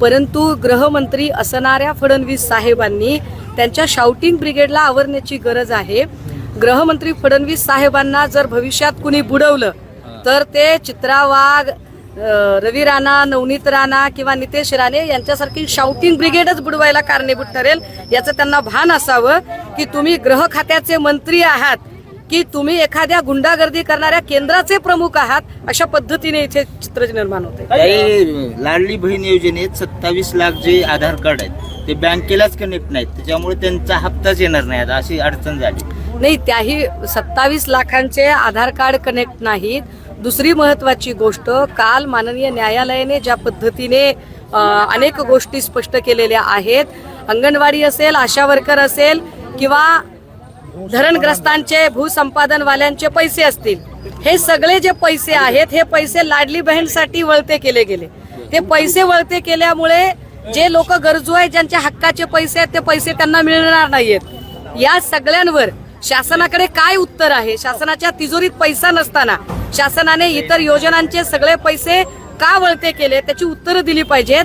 परंतु गृहमंत्री असणाऱ्या फडणवीस साहेबांनी त्यांच्या शाउटिंग ब्रिगेडला आवरण्याची गरज आहे. गृहमंत्री फडणवीस साहेबांना जर भविष्यात कुणी बुडवलं तर ते चित्रा वाघ रवी राणा नवनीत राणा किंवा नितेश राणे यांच्यासारखी शाउटिंग ब्रिगेडच बुडवायला कारणीभूत ठरेल याचं त्यांना भान असावं की तुम्ही गृह खात्याचे मंत्री आहात. की तुम्ही एखाद्या गुंडागर्दी करणाऱ्या केंद्राचे प्रमुख आहात अशा पद्धतीने इथे चित्र निर्माण होते. लाडली बहीण योजनेत सत्तावीस लाख जे आधार कार्ड आहेत ते बँकेलाच कनेक्ट नाहीत. त्याच्यामुळे त्यांचा हप्ताच येणार नाही आता अशी अडचण झाली. नाही त्याही सत्तावीस लाखांचे आधार कार्ड कनेक्ट नाहीत. दुसरी महत्वाची गोष्ट काल माननीय न्यायालयाने ज्या पद्धतीने अनेक गोष्टी स्पष्ट केलेल्या आहेत अंगणवाडी असेल आशा वर्कर असेल किंवा धरणग्रस्तांचे भूसंपादनवाल्यांचे पैसे असतील. हे सगळे जे पैसे आहेत हे पैसे लाडली बहीणसाठी वळते केले गेले. ते पैसे वळते केल्यामुळे जे लोक गरजू आहेत ज्यांच्या हक्काचे पैसे आहेत ते पैसे त्यांना मिळणार नाहीयेत. या सगळ्यांवर शासनाकडे काय उत्तर आहे? शासनाच्या तिजोरीत पैसा नसताना शासनाने इतर योजनांचे सगळे पैसे का वळते केले? त्याची उत्तरं दिली पाहिजेत.